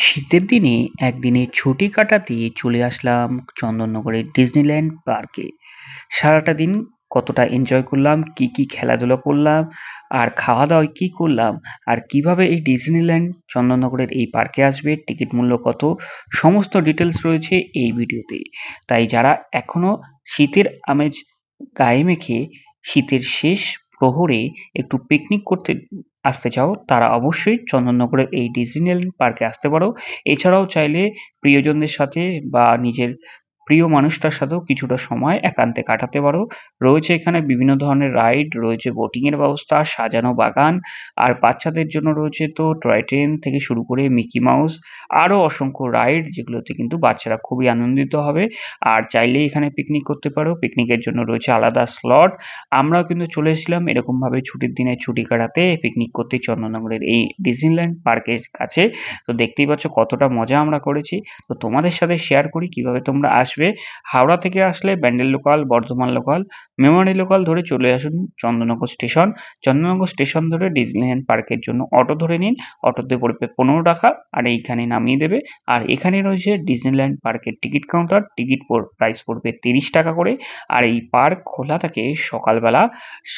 শীতের দিনে একদিনের ছুটি কাটাতে চলে আসলাম চন্দননগরের ডিজনিল্যান্ড পার্কে। সারাটা দিন কতটা এনজয় করলাম, কি কি খেলাধুলা করলাম, আর খাওয়া দাওয়ায় কি করলাম, আর কীভাবে এই ডিজনিল্যান্ড চন্দননগরের এই পার্কে আসবে, টিকিট মূল্য কত, সমস্ত ডিটেলস রয়েছে এই ভিডিওতে। তাই যারা এখনও শীতের আমেজ গায়ে মেখে শীতের শেষ প্রহরে একটু পিকনিক করতে আসতে চাও, তারা অবশ্যই চন্দননগরের এই ডিজনিল্যান্ড পার্কে আসতে পারো। এছাড়াও চাইলে প্রিয়জনদের সাথে বা নিজের প্রিয় মানুষটার সাথেও কিছুটা সময় একান্তে কাটাতে পারো। রয়েছে এখানে বিভিন্ন ধরনের রাইড, রয়েছে বোটিং এর ব্যবস্থা, সাজানো বাগান, আর বাচ্চাদের জন্য রয়েছে তো টয় ট্রেন থেকে শুরু করে মিকি মাউস আরও অসংখ্য রাইড যেগুলোতে কিন্তু বাচ্চারা খুবই আনন্দিত হবে। আর চাইলেই এখানে পিকনিক করতে পারো। পিকনিকের জন্য রয়েছে আলাদা স্লট আমরাও কিন্তু চলে এসেছিলাম এরকমভাবে ছুটির দিনে ছুটি কাটাতে পিকনিক করতে চন্দননগরের এই ডিজনিল্যান্ড পার্কের কাছে। তো দেখতেই পাচ্ছ কতটা মজা আমরা করেছি। তো তোমাদের সাথে শেয়ার করি কীভাবে তোমরা আসবে। হাওড়া থেকে আসলে Bandel local, Bardhaman local, MEMU local ধরে চলে আসুন চন্দননগর স্টেশন। চন্দননগর স্টেশন ধরে ডিজনিল্যান্ড পার্কের জন্য অটো ধরে নিন। অটোতে পড়বে পনেরো টাকা আর এইখানে নামিয়ে দেবে। আর এখানে রয়েছে ডিজনিল্যান্ড পার্কের টিকিট কাউন্টার। টিকিট প্রাইস পড়বে তিরিশ টাকা করে। আর এই পার্ক খোলা থাকে সকালবেলা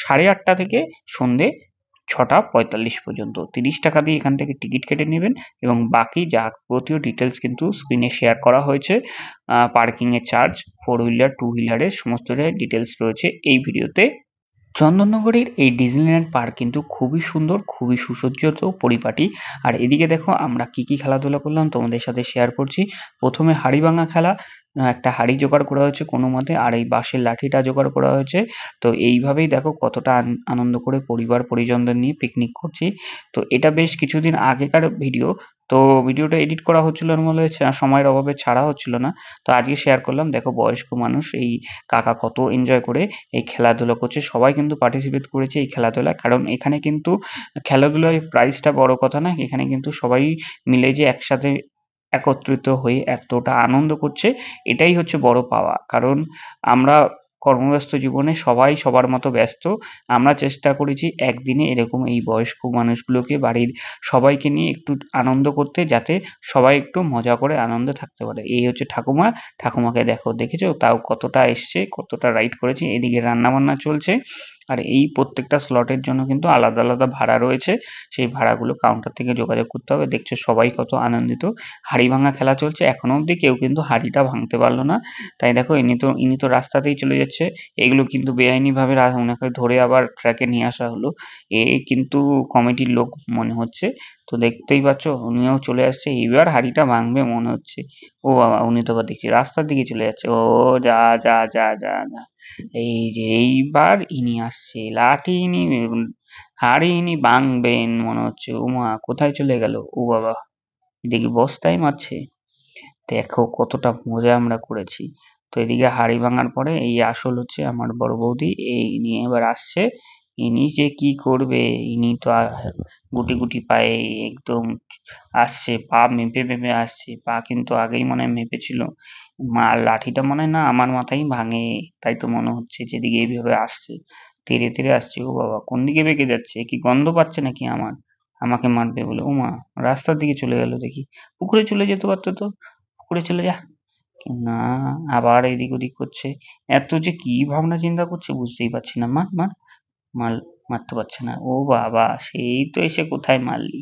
সাড়ে আটটা থেকে সন্ধে ছটা পঁয়তাল্লিশ পর্যন্ত। তিরিশ টাকা দিয়ে এখান থেকে টিকিট কেটে নেবেন এবং বাকি যাবতীয় ডিটেলস কিন্তু স্ক্রিনে শেয়ার করা হয়েছে পার্কিংয়ের চার্জ ফোর হুইলার টু হুইলারের সমস্ত ডিটেলস রয়েছে এই ভিডিওতে চন্দননগরের এই ডিজনিল্যান্ড পার্ক কিন্তু খুবই সুন্দর, খুবই সুসজ্জিত, পরিপাটি। আর এদিকে দেখো আমরা কি কি খেলাধুলা করলাম তোমাদের সাথে শেয়ার করছি। প্রথমে হাড়ি ভাঙা খেলা একটা হাড়ি জোগাড় করা হয়েছে কোনো মতে, আর এই বাঁশের লাঠিটা জোগাড় করা হয়েছে। তো এইভাবেই দেখো কতটা আনন্দ করে পরিবার, পরিজনদের নিয়ে পিকনিক করছি। তো এটা বেশ কিছুদিন আগেকার ভিডিও তো ভিডিওটা এডিট করা হচ্ছিল বলে সময়ের অভাবে ছাড়া হচ্ছিল না। তো আজকে শেয়ার করলাম, দেখো বয়স্ক মানুষ, এই কাকা কত এনজয় করে এই খেলাধুলা করছে। সবাই কিন্তু পার্টিসিপেট করেছে এই খেলাধুলায় কারণ এখানে কিন্তু খেলাধুলায় প্রাইজটা বড় কথা না, এখানে কিন্তু সবাই মিলে যে একসাথে একত্রিত হয়ে এতটা আনন্দ করছে, এটাই হচ্ছে বড় পাওয়া। কারণ আমরা কর্মব্যস্ত জীবনে সবাই সবার মতো ব্যস্ত। আমরা চেষ্টা করেছি একদিনে এরকম এই বয়স্ক মানুষগুলোকে, বাড়ির সবাইকে নিয়ে একটু আনন্দ করতে, যাতে সবাই একটু মজা করে আনন্দে থাকতে পারে। এই হচ্ছে ঠাকুমা। ঠাকুমাকে দেখো, দেখেছ? তাও কতটা এসছে, কতটা রাইড করেছে? এদিকে রান্না বান্না চলছে। আর এই প্রত্যেকটা স্লটের জন্য কিন্তু আলাদা আলাদা ভাড়া রয়েছে। সেই ভাড়াগুলো কাউন্টার থেকে যোগাযোগ করতে হবে। দেখছ সবাই কত আনন্দিত। হাড়ি ভাঙা খেলা চলছে। এখনও অবধি কেউ কিন্তু হাড়িটা ভাঙতে পারল না। তাই দেখো, ইনি তো ইনি তো রাস্তাতেই চলে যাচ্ছে। এগুলো কিন্তু বেআইনিভাবে ওনাকে ধরে আবার ট্র্যাকে নিয়ে আসা হলো। এ কিন্তু কমিটির লোক মনে হচ্ছে। তো দেখতেই পাচ্ছ, উনিও চলে আসছে। এবার হাড়িটা ভাঙবে মনে হচ্ছে। ও বাবা, উনি তো আবার দেখছি রাস্তার দিকে চলে যাচ্ছে। ও যা যা যা যা যা। এই যে এইবার ইনি আসছে, লাঠি ইনি হাড়ি ইনি ভাঙবেন মনে হচ্ছে, উমা, কোথায় চলে গেল? ও বাবা, এদিকে বস্তায় মারছে। দেখো কতটা মজা আমরা করেছি। তো এদিকে হাড়ি ভাঙার পরে এই আসল হচ্ছে আমার বড় বৌদি, এই নিয়ে এবার আসছে। ইনি যে কি করবে, ইনি তো গুটি গুটি পায়ে একদম আসছে, পা মেপে মেপে আসছে, পা কিন্তু আগেই মনে হয় মেপেছিল মা, লাঠিটা মনে হয় না আমার মাথায় ভাঙে, তাই তো মনে হচ্ছে যেদিকে এইভাবে আসছে তেড়ে তেড়ে আসছে। ও বাবা, কোন দিকে বেঁকে যাচ্ছে? কি গন্ধ পাচ্ছে নাকি আমার? আমাকে মারবে বলে। ও মা, রাস্তার দিকে চলে গেল দেখি। পুকুরে চলে যেতে পারতো তো? পুকুরে চলে যা। না, আবার এদিক ওদিক করছে। এত যে কি ভাবনা চিন্তা করছে বুঝতেই পারছি না। মার মার মার। মারতে পারছে না। ও বাবা, সেই তো এসে কোথায় মারলি?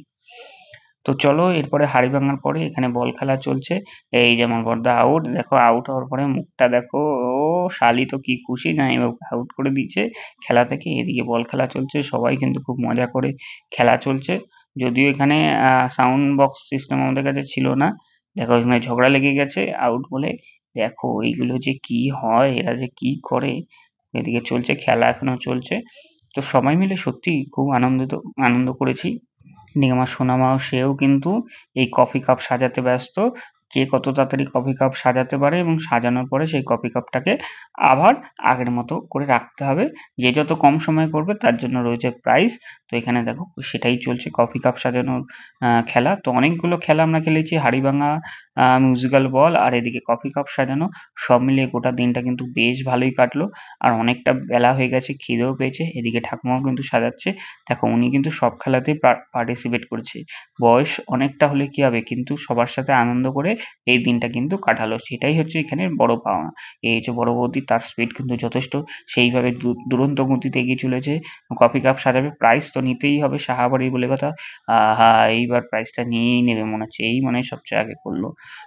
তো চলো, এরপরে হাড়ি ভাঙার পরে এখানে বল খেলা চলছে। এই যেমন বর্দা আউট দেখো আউট হওয়ার পরে মুখটা দেখো, ও শালি তো কি খুশি, না এবার আউট করে দিচ্ছে। খেলা থেকে এদিকে বল খেলা চলছে, সবাই কিন্তু খুব মজা করে খেলা চলছে। যদিও এখানে সাউন্ড বক্স সিস্টেম আমাদের কাছে ছিল না। দেখো এখানে ঝগড়া লেগে গেছে আউট বলে। দেখো, এইগুলো যে কি হয়, এরা যে কি করে? এদিকে চলছে, খেলা এখনও চলছে। তো সবাই মিলে সত্যি খুব আনন্দিত, আনন্দ করেছি। এদিকে আমার সোনামাও, সেও কিন্তু এই কফি কাপ সাজাতে ব্যস্ত। কে কত তাড়াতাড়ি কফি কাপ সাজাতে পারে এবং সাজানোর পরে সেই কফি কাপটাকে আবার আগের মতো করে রাখতে হবে। যে যত কম সময় করবে তার জন্য রয়েছে প্রাইস তো এখানে দেখো, সেটাই চলছে কফি কাপ সাজানোর খেলা। তো অনেকগুলো খেলা আমরা খেলেছি। হাড়িভাঙা মিউজিক্যাল বল আর এদিকে কফি কাপ সাজানো, সব মিলিয়ে গোটা দিনটা কিন্তু বেশ ভালোই কাটলো। আর অনেকটা বেলা হয়ে গেছে, খিদেও পেয়েছে। এদিকে ঠাকুমাও কিন্তু সাজাচ্ছে। দেখো, উনি কিন্তু সব খেলাতেই পার্টিসিপেট করেছে। বয়স অনেকটা হলে কি হবে? কিন্তু সবার সাথে আনন্দ করে এই দিনটা কিন্তু কাটালো। সেটাই হচ্ছে এখানে বড় পাওনা। এই যে বড় বৌদি, তার স্পিড কিন্তু যথেষ্ট। সেইভাবে দুরন্ত গতিতে এগিয়ে চলেছে। কফি কাপ সাজাবে। প্রাইস তো নিতেই হবে সাহাবাড়ি বলে কথা। আহা, এইবার প্রাইসটা নিয়েই নেবে মনে হচ্ছে। এই মনে হয় সবচেয়ে আগে করল।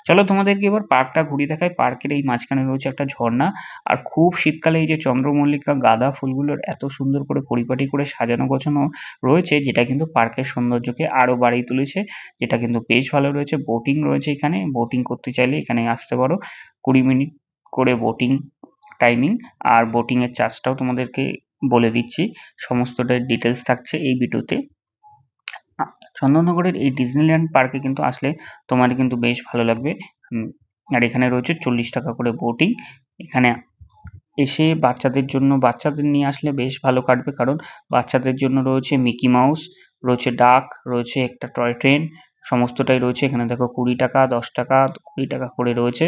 চলো তোমাদেরকে এবার পার্কটা ঘুরিয়ে দেখাই। পার্কের এই মাঝখানে রয়েছে একটা ঝর্ণা। আর খুব শীতকালে এই যে চন্দ্রমল্লিকা, গাঁদা ফুলগুলোর এত সুন্দর করে পরিপাটি করে সাজানো গোছানো রয়েছে, যেটা কিন্তু পার্কের সৌন্দর্যকে আরও বাড়িয়ে তুলেছে, যেটা কিন্তু বেশ ভালো রয়েছে। বোটিং রয়েছে এখানে। বোটিং করতে চাইলে এখানে আসতে পারো। কুড়ি মিনিট করে বোটিং টাইমিং। আর বোটিং এর চার্জটাও তোমাদেরকে বলে দিচ্ছি। সমস্তটার ডিটেলস থাকছে এই ভিডিওতে। চন্দননগরের এই ডিজনিল্যান্ড পার্কে কিন্তু আসলে তোমার কিন্তু বেশ ভালো লাগবে। আর এখানে রয়েছে চল্লিশ টাকা করে বোটিং। এখানে এসে বাচ্চাদের জন্য, বাচ্চাদের নিয়ে আসলে বেশ ভালো কাটবে কারণ বাচ্চাদের জন্য রয়েছে মিকি মাউস, রয়েছে ডাক, রয়েছে একটা টয় ট্রেন, সমস্তটাই রয়েছে। এখানে দেখো কুড়ি টাকা, দশ টাকা, কুড়ি টাকা করে রয়েছে।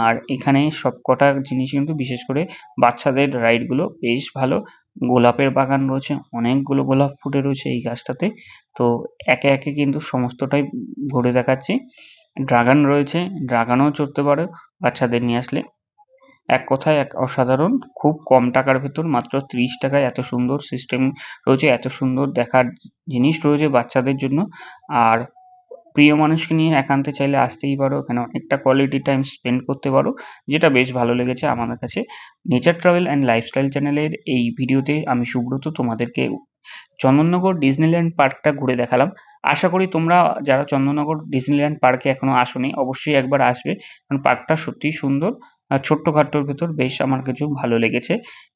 আর এখানে সব কটা জিনিস কিন্তু বিশেষ করে বাচ্চাদের রাইডগুলো বেশ ভালো। গোলাপের বাগান রয়েছে, অনেকগুলো গোলাপ ফুটে রয়েছে এই গাছটাতে। তো একে একে কিন্তু সমস্তটাই ঘুরে দেখাচ্ছি। ড্রাগন রয়েছে, ড্রাগনও চড়তে পারো বাচ্চাদের নিয়ে আসলে। এক কথায় এক অসাধারণ, খুব কম টাকার ভেতর, মাত্র ত্রিশ টাকায় এত সুন্দর সিস্টেম রয়েছে, এত সুন্দর দেখার জিনিস রয়েছে বাচ্চাদের জন্য। আর প্রিয় মানুষকে নিয়ে একান্তে চাইলে আসতেই পারো, এখানে অনেকটা কোয়ালিটি টাইম স্পেন্ড করতে পারো, যেটা বেশ ভালো লেগেছে আমাদের কাছে। নেচার ট্রাভেল অ্যান্ড লাইফস্টাইল চ্যানেলের এই ভিডিওতে আমি সুব্রত তোমাদেরকে চন্দননগর ডিজনিল্যান্ড পার্কটা ঘুরে দেখালাম। আশা করি তোমরা যারা চন্দননগর ডিজনিল্যান্ড পার্কে এখনও আসোনি, অবশ্যই একবার আসবে, কারণ পার্কটা সত্যিই সুন্দর, আর ছোট্টখাট্টোর ভেতর বেশ আমার কিছু ভালো লেগেছে।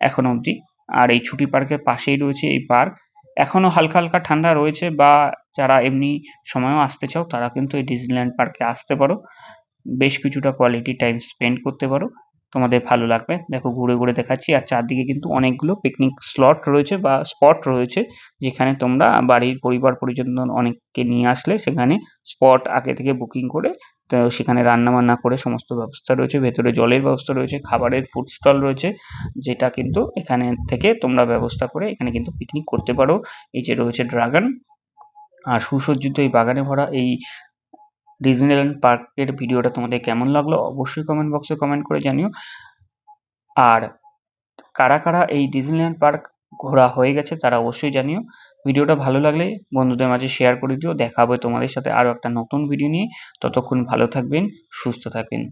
এখনও অবধি আর এই ছুটি পার্কের পাশেই রয়েছে এই পার্ক এখনও হালকা হালকা ঠান্ডা রয়েছে বা যারা এমনি সময়ও আসতে চাও, তারা কিন্তু এই ডিজনিল্যান্ড পার্কে আসতে পারো। বেশ কিছুটা কোয়ালিটি টাইম স্পেন্ড করতে পারো। তোমাদের ভালো লাগবে। দেখো ঘুরে ঘুরে দেখাচ্ছি। আর চারদিকে কিন্তু অনেকগুলো পিকনিক স্লট রয়েছে বা স্পট রয়েছে, যেখানে তোমরা বাড়ির পরিবার পরিজন অনেককে নিয়ে আসলে সেখানে স্পট আগে থেকে বুকিং করে, তো সেখানে রান্না বান্না করে সমস্ত ব্যবস্থা রয়েছে। ভেতরে জলের ব্যবস্থা রয়েছে, খাবারের ফুড স্টল রয়েছে, যেটা কিন্তু এখানে থেকে তোমরা ব্যবস্থা করে এখানে কিন্তু পিকনিক করতে পারো। এই যে রয়েছে ড্রাগন আর সুসজ্জিত এই বাগানে ভরা এই ডিজনিল্যান্ড পার্কের ভিডিওটা তোমাদের কেমন লাগল অবশ্যই কমেন্ট বক্সে কমেন্ট করে জানিও। আর কারা কারা এই ডিজনিল্যান্ড পার্ক ঘোরা হয়ে গেছে তারা অবশ্যই জানিও। ভিডিওটা ভালো লাগলে বন্ধুদের মাঝে শেয়ার করে দিও। দেখা হবে তোমাদের সাথে আরও একটা নতুন ভিডিও নিয়ে। ততক্ষণ ভালো থাকবেন, সুস্থ থাকবেন।